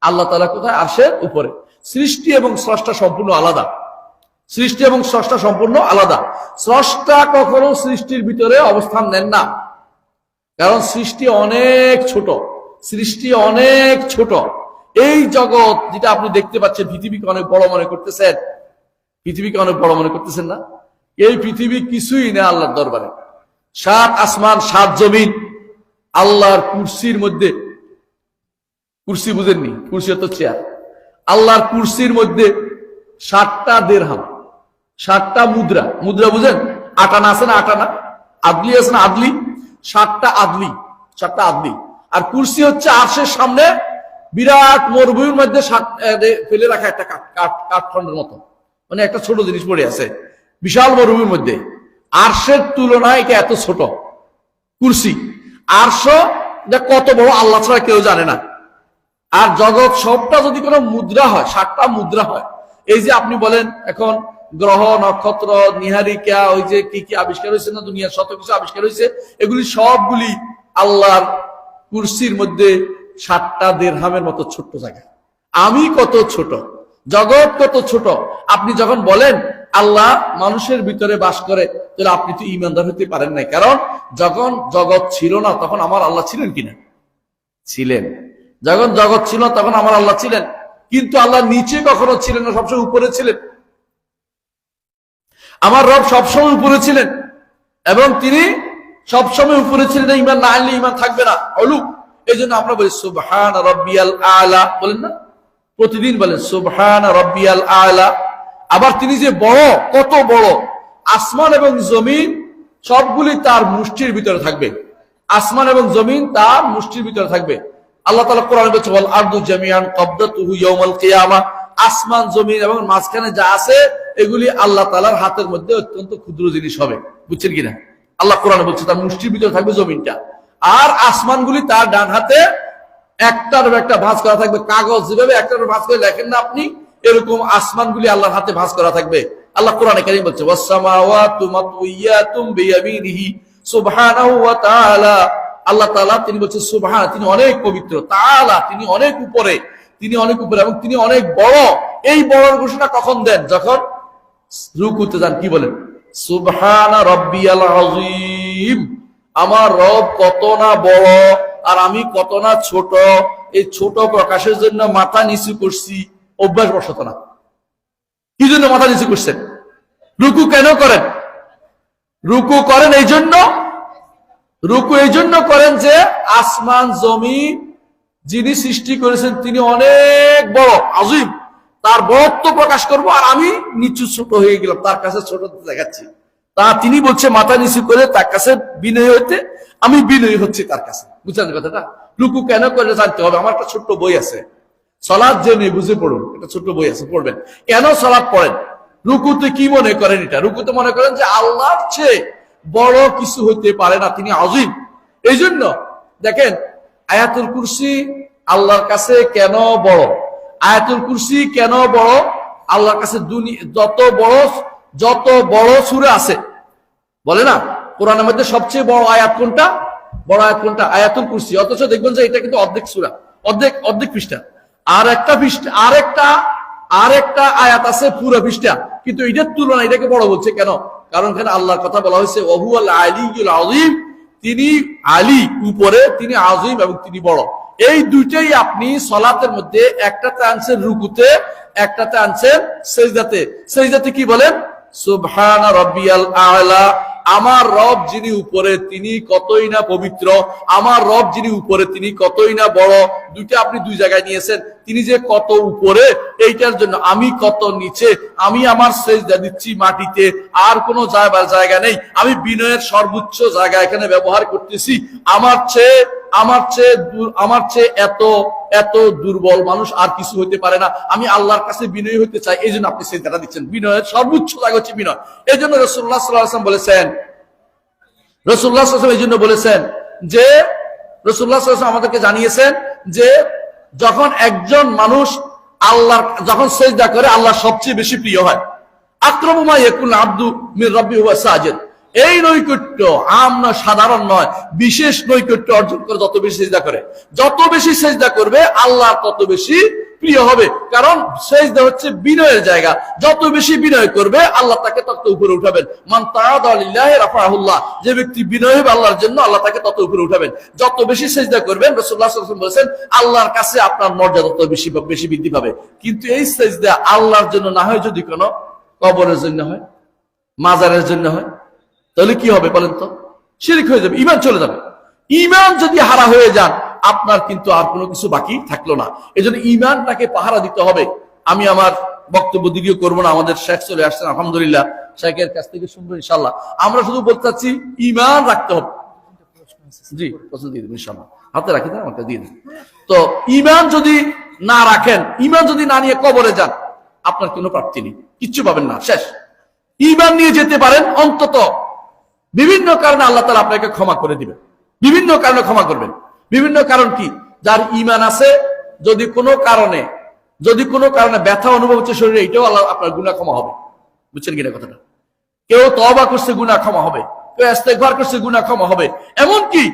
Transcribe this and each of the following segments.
আল্লাহ তালা কোথায় আরশের উপরে। সৃষ্টি এবং স্রষ্টা সম্পূর্ণ আলাদা। সৃষ্টি এবং স্রষ্টা সম্পূর্ণ আলাদা। স্রষ্টা কখনো সৃষ্টির ভিতরে অবস্থান নেন না। কারণ সৃষ্টি অনেক ছোট। সৃষ্টি অনেক ছোট। এই জগৎ যেটা আপনি দেখতে পাচ্ছেন, পৃথিবীকে অনেক বড় মনে করতেছেন। পৃথিবীকে অনেক বড় মনে করতেছেন না? এই পৃথিবী কিছুই না আল্লাহর দরবারে। সাত আসমান, সাত জমিন। আল্লাহর কুর্সির মধ্যে কুর্সি বুঝেননি? কুর্সি হতো চেয়ার। আল্লাহর কুর্সির মধ্যে ষাটটা দেড়হাম ষাটটা মুদ্রা। মুদ্রা বুঝেন? আটানা আছে না আটানা? আদলি আছে না আদলি? ষাটটা আদলি ষাটটা আদলি। আর কুর্সি হচ্ছে আর্শের সামনে বিরাট মরুভূমির মধ্যে ফেলে রাখা একটা কাঠ, কাঠ- কাঠখণ্ডের মতো। মানে একটা ছোট জিনিস পড়ে আছে। বিশাল মরুভূমির মধ্যে। আর্শের তুলনায় এটা এত ছোট। কুর্সি। আর্শ কত বড়, আল্লাহ ছাড়া কেউ জানে না। আর জগৎ সবটা যদি কোনো মুদ্রা হয়, সাতটা মুদ্রা হয়, এই যে আপনি বলেন এখন গ্রহ, নক্ষত্র নিহারিকা ওই যে কি কি আবিষ্কার হয়েছে না দুনিয়ার শত কিছু আবিষ্কার হয়েছে, এগুলি সবগুলি আল্লাহর কুর্সির মধ্যে ষাটটা দেড়হামের মতো ছোট্ট জায়গা। আমি কত ছোট, জগৎ কত ছোট, আপনি যখন বলেন আল্লাহ মানুষের ভিতরে বাস করে, তাহলে আপনি তো ইমানদার হতে পারেন নাই। কারণ যখন জগৎ ছিল না, তখন আমার আল্লাহ ছিলেন কিনা? ছিলেন। যখন জগৎ ছিল, তখন আমার আল্লাহ ছিলেন। কিন্তু আল্লাহ নিচে কখনো ছিলেন না, সবসময় উপরে ছিলেন। আমার রব সবসময় উপরে ছিলেন। এবং তিনি সবসময় উপরে ছিলেন ইমান না আনলে ইমান থাকবে না। অলুক। এই জন্য আমরা বলি, সুবহান রব্বিয়াল আলা। বলেন না? প্রতিদিন বলেন, সুবহান রব্বিয়াল আলা। আবার তিনি যে বড়, কত বড়। আসমান এবং জমিন সবগুলি তার মুষ্টির ভিতরে থাকবে। আসমান এবং জমিন তার মুষ্টির ভিতরে থাকবে। আল্লাহ তালা কোরআন বলছে বল আর্দু জামিয়ান কবদাতুহু ইয়াউমাল কিয়ামা আসমান, জমিন এবং মাঝখানে যা আছে, এগুলি আল্লাহ তালার হাতের মধ্যে অত্যন্ত ক্ষুদ্র জিনিস হবে। বুঝছেন কিনা? আল্লাহ কোরআন বলছে, তার মুষ্টির ভিতরে থাকবে জমিনটা। আর আসমানগুলি তার ডান হাতে একটার একটা ভাঁজ করা থাকবে। কাগজ যেভাবে একটার ভাঁজ করে লেখেন না আপনি, এরকম আসমানগুলি আল্লাহর হাতে ভাঁজ করা থাকবে। আল্লাহ কোরআনে কারীম বলছে, ওয়াসসামাওয়াতু মাতউইয়াতুম বিয়ামিনিহি সুবহানাহু ওয়া তাআলা আল্লাহ তাআলা তিনি বলছেন, সুবহান, তিনি অনেক পবিত্র, তাআলা, তিনি অনেক উপরে, তিনি অনেক উপরে এবং তিনি অনেক বড়। এই বড় ঘোষণা কখন দেন? যখন রুকুতে যান, কি বলেন? সুবহান রব্বিয়াল আমার রব কত না বড় আর আমি কত না ছোট, এই ছোট প্রকাশের জন্য মাথা নিচু করছি অভ্যাস বসত না। কি জন্য মাথা নিচু করছেন? রুকু কেন করেন? রুকু করেন এই জন্য রুকু এই জন্য করেন যে আসমান জমি যিনি সৃষ্টি করেছেন তিনি অনেক বড় আজিম তার বড়ত্ব প্রকাশ করব আর আমি নিচু ছোট হয়ে গেলাম, তার কাছে ছোট দেখাচ্ছি। তা তিনি বলছে, মাথা নিচু করে তার কাছে বিনয় হতে আমি বিনয়ী হচ্ছি তার কাছে। বুঝলেন কথাটা? লুকু কেন করে জানতে হবে, আমার একটা ছোট্ট বই আছে। সলাদ জেনে বুঝে পড়ুন, একটা ছোট্ট বই আছে, পড়বেন। কেন সলাদ পড়েন? রুকুতে কি মনে করেন এটা? রুকুতে মনে করেন যে আল্লাহর চেয়ে বড় কিছু হইতে পারে না, তিনি আজিম। এই জন্য দেখেন, আয়াতুল কুরসি আল্লাহর কাছে কেন বড়? আয়াতুল কুরসি কেন বড়? আল্লাহর কাছে যত বড় যত বড় সুরে আছে। বলে না? কোরআনের মধ্যে সবচেয়ে বড় আয়াত কোনটা? বড় আয়াত কোনটা? আয়াতুল কুরসি। অথচ দেখবেন যে এটা কিন্তু অর্ধেক সুরা। অর্ধেক অর্ধেক পৃষ্ঠা। আর একটা পৃষ্ঠা আর একটা আর একটা আয়াত আছে পুরো পৃষ্ঠা। কিন্তু এটার তুলনায় এটাকে বড় বলছে কেন? কারণ এখানে আল্লাহর কথা বলা হয়েছে অহু আল্লাহ তিনি আলী, উপরে তিনি আজিম এবং তিনি বড়। এই দুইটাই আপনি সলাতের মধ্যে একটাতে আনছেন রুকুতে, একটাতে আনছেন সেজদাতে। সেজদাতে কি বলেন? সুবহান রব্বিয়াল আলা আমার রব যিনি উপরে, তিনি কতই না পবিত্র। আমার রব যিনি উপরে, তিনি কতই না বড়। দুইটা আপনি দুই জায়গায় নিয়েছেন। তিনি যে কত উপরে, এইটার জন্য আমি কত নিচে, আমি আমার সেজদা দিচ্ছি মাটিতে। আর কোনো জায়গা নেই। আমি বিনয়ের সর্বোচ্চ জায়গা এখানে ব্যবহার করতেছি। আমার চেয়ে আমার চেয়ে আমার চেয়ে এত এত দুর্বল মানুষ আর কিছু হইতে পারে না। আমি আল্লাহর কাছে বিনয় হইতে চাই, এই জন্য আপনি সেজদাটা দিচ্ছেন। বিনয়ের সর্বোচ্চ জায়গা হচ্ছে বিনয়। এই জন্য রসুল্লাহ সাল্লাহ আসলাম বলেছেন রসুল্লাহ সাল্লাম এই জন্য বলেছেন যে রসুল্লাহ সাল্লাম আমাদেরকে জানিয়েছেন যে, যখন একজন মানুষ আল্লাহর, যখন সেজদা করে, আল্লাহ সবচেয়ে বেশি প্রিয় হয়। আক্রমমা ইয়াকুল আব্দু মির রব্বি হুয়া সাজিদ। এই নৈকট্য আম নয় সাধারণ নয়, বিশেষ নৈকট্য অর্জন করে যত বেশি সেজদা করে। যত বেশি সেজদা করবে আল্লাহ তত বেশি প্রিয় হবে। কারণ সেজদা হচ্ছে বিনয়ের জায়গা। যত বেশি বিনয় করবে, আল্লাহ তাকে তত উপরে উঠাবেন। মান রাফাহুল্লাহ। যে ব্যক্তি বিনয় হবে আল্লাহর জন্য, আল্লাহ তাকে তত উপরে উঠাবেন। যত বেশি সেজদা করবেন সাল্লাল্লাহু বলেছেন, আল্লাহর কাছে আপনার মর্যাদা তত বেশি বেশি বৃদ্ধি পাবে। কিন্তু এই সেজদা আল্লাহর জন্য না হয় যদি কোনো কবরের জন্য হয়, মাজারের জন্য হয় তাহলে কি হবে বলেন তো? শিরিক হয়ে যাবে ইমান চলে যাবে। ইমান যদি হারা হয়ে যান, আপনার কিন্তু আর কোনো কিছু বাকি থাকল না। এই জন্য ইমানটাকে পাহারা দিতে হবে। আমি আমার বক্তব্য দীর্ঘ করব না, আমাদের শেখ চলে আসছেন, আলহামদুলিল্লাহ। শেখের কাছ থেকে শুনব ইনশাল্লাহ আমরা শুধু বলতে চাচ্ছি ইমান রাখতে হবে। জি, প্রশ্ন দিয়ে দিন ইনশাল্লাহ হাতে রাখি দেন আমাকে দিয়ে দিন। তো ইমান যদি না রাখেন ইমান যদি না নিয়ে কবরে যান, আপনার কোনো প্রাপ্তি নেই, কিচ্ছু পাবেন না। শেষ। ইমান নিয়ে যেতে পারেন অন্তত বিভিন্ন কারণে আল্লাহ তালা আপনাকে ক্ষমা করে দিবেন। বিভিন্ন কারণে ক্ষমা করবেন। বিভিন্ন কারণ কি? যার ইমান আছে, যদি কোনো কারণে, যদি কোনো কারণে ব্যথা অনুভব হচ্ছে শরীরে, এটাও আল্লাহ আপনার গুণা ক্ষমা হবে। বুঝছেন কিনা কথাটা? কেউ তবা করছে গুণা ক্ষমা হবে। কেউ ইস্তেগফার করছে গুণা ক্ষমা হবে। এমন কি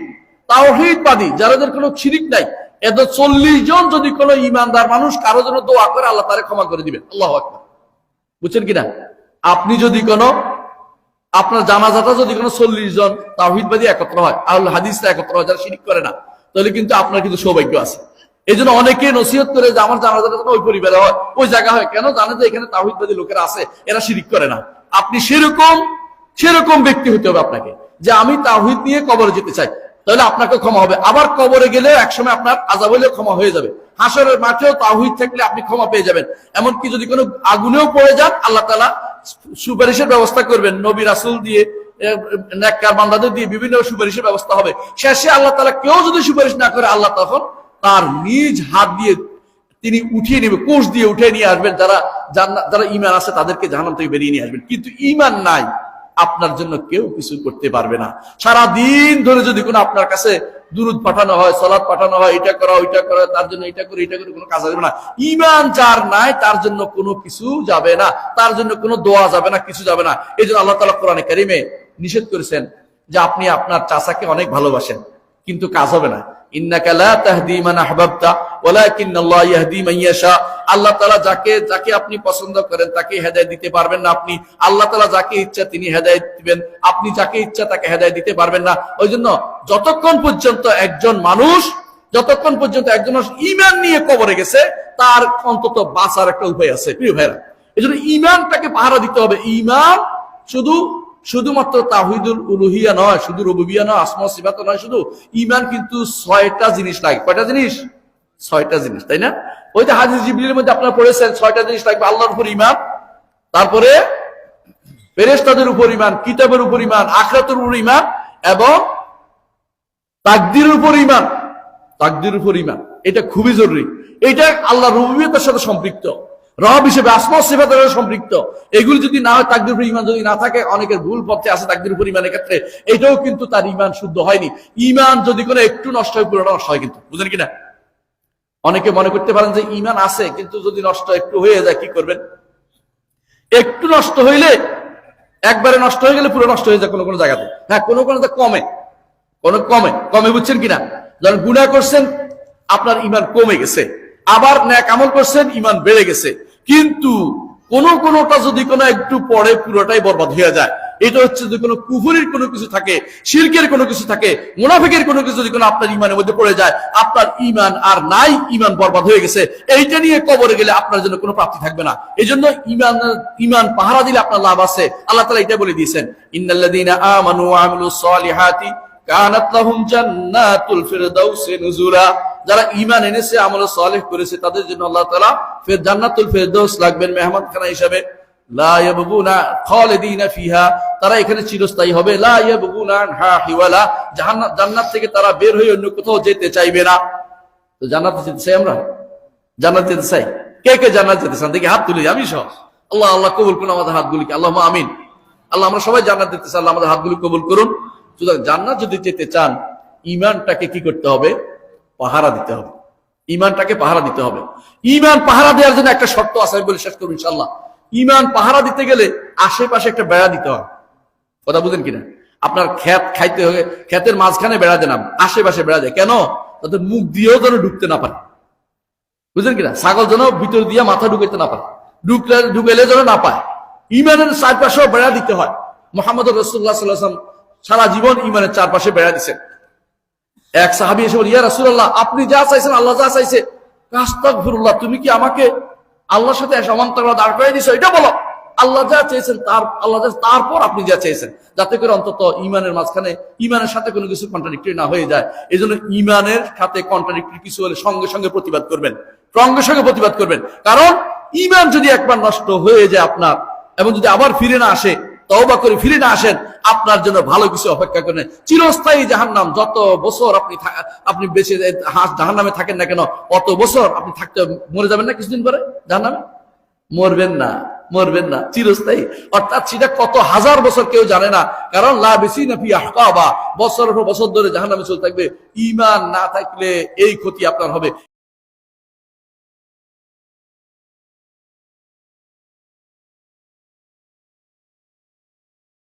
তাওহীদবাদী যাদের কোনো শিরিক নাই এত চল্লিশ জন যদি কোনো ইমানদার মানুষ, কারও জন্য দোয়া করে আল্লাহ তারে ক্ষমা করে দিবেন। আল্লাহ আকবার। বুঝছেন কিনা? আপনি যদি কোনো আপনার জানাজাটা যদি কোনো চল্লিশ জন তাহিদবাদী একত্র হয়, আহুল হাদিসরা একত্র হয়, যারা শিরিক করে না, তাহলে কিন্তু আপনার কিন্তু সৌভাগ্য আছে। এই জন্য অনেকে নসিহত করে যে আমার জানাজাটা যেন ওই পরিবারে হয়, ওই জায়গা হয়। কেন? জানে যে এখানে তাহিদবাদী লোকেরা আছে, এরা শিরিক করে না। আপনি সেরকম সেরকম ব্যক্তি হতে হবে আপনাকে, যে আমি তাহিদ নিয়ে কবরে যেতে চাই। তাহলে আপনাকে ক্ষমা হবে। আবার কবরে গেলে একসময় আপনার আজাব হলেও ক্ষমা হয়ে যাবে। হাসরের মাঠেও তাহিদ থাকলে আপনি ক্ষমা পেয়ে যাবেন। এমনকি যদি কোনো আগুনেও পড়ে যান, আল্লাহ তালা সুপারিশের ব্যবস্থা করবেন। নবী রাসুল দিয়ে বান্দাদের দিয়ে বিভিন্ন সুপারিশের ব্যবস্থা হবে। শেষে আল্লাহ তালা কেউ যদি সুপারিশ না করে, আল্লাহ তখন তার নিজ হাত দিয়ে তিনি উঠিয়ে নেবে, কোষ দিয়ে উঠে নিয়ে আসবেন। যারা যারা ইমান আছে তাদেরকে জাহান্নাম থেকে বেরিয়ে নিয়ে আসবেন। কিন্তু ইমান নাই। আপনার জন্য কেউ কিছু করতে পারবে না। সারা দিন ধরে যদি কোনো আপনার কাছে দুরুদ পাঠানো হয় সলাদ পাঠানো হয়, এটা করা, ওইটা করা, তার জন্য এটা করে এটা করে, কোনো কাজ হবে না। ইমান যার নাই, তার জন্য কোনো কিছু যাবে না। তার জন্য কোনো দোয়া যাবে না, কিছু যাবে না। এই জন্য আল্লাহ তালা কোরআনে কারিমে নিষেধ করেছেন যে আপনি আপনার চাচাকে অনেক ভালোবাসেন। কিন্তু কাজ হবে না। যতক্ষণ পর্যন্ত একজন মানুষ, যতক্ষণ পর্যন্ত একজন মানুষ ইমান নিয়ে কবরে গেছে, তার অন্তত বাঁচার একটা উপায় আছে। প্রিয় ভাইরা এই জন্য ঈমানটাকে পাহারা দিতে হবে। ইমান শুধু শুধুমাত্র তাহিদুল উলুহিয়া নয়, শুধু রবুবিয়া নয়, আসমা সিবাত নয়, শুধু ইমান কিন্তু ছয়টা জিনিস লাগে। কয়টা জিনিস? ছয়টা জিনিস, তাই না? ওই যে হাজির জিবলির মধ্যে আপনারা পড়েছেন, ছয়টা জিনিস লাগবে, আল্লাহর উপর ইমান তারপরে ফেরেশতাদের উপর ইমান কিতাবের উপর ইমান আখরাতের উপর ইমান এবং তাকদির উপর ইমান তাকদির উপর ইমান এটা খুবই জরুরি। এটা আল্লাহ রবিয়তের সাথে সম্পৃক্ত। রব হিসেবে আসমা সিফাতের সম্পৃক্ত। এগুলি যদি না হয়, তাকদির ইমান যদি না থাকে, অনেকের ভুল পথে আছে তাকদির ইমানের ক্ষেত্রে। এটাও কিন্তু তার ইমান শুদ্ধ হয়নি। ইমান যদি কোনো একটু নষ্ট হয়, পুরোটা নষ্ট হয় কিন্তু। বুঝলেন কিনা অনেকে মনে করতে পারেন যে ইমান আছে, কিন্তু যদি নষ্ট একটু হয়ে যায়, কি করবেন? একটু নষ্ট হইলে, একবারে নষ্ট হয়ে গেলে পুরো নষ্ট হয়ে যায় কোনো কোনো জায়গাতে। হ্যাঁ কোনো কোনো কমে। কোনো কমে। কমে বুঝছেন কিনা যখন গুণা করছেন, আপনার ইমান কমে গেছে। আবার ন্যাক আমল করছেন ইমান বেড়ে গেছে। কিন্তু কোন কোনটা যদি কোনো একটু পরে পুরোটাই বরবাদ হয়ে যায়, এটা হচ্ছে যদি কোনো কুহুরির কোনো কিছু থাকে, শিরকের কোনো কিছু থাকে, মুনাফিকের কোনো কিছু যদি কোনো আপনার ইমানের মধ্যে পড়ে যায়, আপনার ইমান আর নাই, ইমান বরবাদ হয়ে গেছে, এইটা নিয়ে কবরে গেলে আপনার জন্য কোনো প্রাপ্তি থাকবে না। এই জন্য ইমান ইমান পাহারা দিলে আপনার লাভ আছে। আল্লাহ তালা এটা বলে দিয়েছেন, ইন্নাল্লাযীনা আমানু আমিলুস সালিহাতি কানাত লাহুম জান্নাতুল ফিরদাউসি নুজুরা যারা ইমান এনেছে, আমল সালেহ করেছে, তাদের জন্য আল্লাহ তালা ফের জান্নাতুল ফিরদাউস লাগবেন মেহমান খানা হিসাবে তারা এখানে চিরস্থায়ী হবে। জান্নাত থেকে তারা বের হয়ে অন্য কোথাও যেতে চাইবে না। তো জান্নাতে যেতে চাই আমরা? জান্নাত যেতে চাই? কে কে জান্নাত যেতে চান? দেখি হাত তুলি আমি সহ। আল্লাহ আল্লাহ কবুল করুন আমাদের হাতগুলিকে আল্লাহ আমিন। আল্লাহ, আমরা সবাই জান্নাত যেতে চাই, আল্লাহ আমাদের হাতগুলি কবুল করুন। সুতরাং জান্নাত যদি যেতে চান ইমানটাকে কি করতে হবে? পাহারা দিতে হবে। ইমানটাকে পাহারা দিতে হবে। ইমান পাহারা দেওয়ার জন্য একটা শর্ত আছে বলে শেষ করব ইনশাল্লাহ ইমান পাহারা দিতে গেলে আশেপাশে একটা বেড়া দিতে হয় কথা বুঝেন কিনা? আপনার ক্ষেত খাইতে হবে ক্ষেতের মাঝখানে বেড়া দেন আশেপাশে বেড়া যায় কেন? তাদের মুখ দিয়েও যেন ঢুকতে না পারে। বুঝলেন কিনা? ছাগল যেন ভিতর দিয়ে মাথা ঢুকাইতে না পারে। ঢুকলে ঢুকাইলে যেন না পায়। ইমানের চারপাশেও বেড়া দিতে হয়। মোহাম্মদ রসুল্লাহ সাল্লাম সারা জীবন ইমানের চারপাশে বেড়া দিচ্ছেন এক সাহাবি এসে বলি, ইয়া রাসূলুল্লাহ, আপনি যা চাইছেন, আল্লাহ যা চাইছে। আস্তাগফিরুল্লাহ, তুমি কি আমাকে আল্লাহর সাথে সমান্তরাল দাঁড় করে দিছো? এটা বলো। আল্লাহ যা চেয়েছেন, তার, আল্লাহ যা, তারপর আপনি যা চেয়েছেন। যাতে করে অন্তত ইমানের মাঝখানে, ইমানের সাথে কোনো কিছু কন্ট্রাডিক্টরি না হয়ে যায়। এই জন্য ইমানের সাথে কন্ট্রাডিক্টরি কিছু হলে সঙ্গে সঙ্গে প্রতিবাদ করবেন। সঙ্গে সঙ্গে প্রতিবাদ করবেন। কারণ, ইমান যদি একবার নষ্ট হয়ে যায় আপনার, এবং যদি আবার ফিরে না আসে তওবা করে ফিরে না আসেন, আপনার জন্য ভালো কিছু অপেক্ষা করেন। চিরস্থায়ী জাহান্নাম, যত বছর আপনি আপনি বেঁচে জাহান্নামে থাকেন না কেন, অত বছর আপনি থাকতে মরে যাবেন না কিছুদিন পরে জাহান্নামে? মরবেন না মরবেন না, চিরস্থায়ী। অর্থাৎ সেটা কত হাজার বছর কেউ জানে না। কারণ বছর বছর ধরে জাহান্নামে চলতে থাকবে। ইমান না থাকলে এই ক্ষতি আপনার হবে।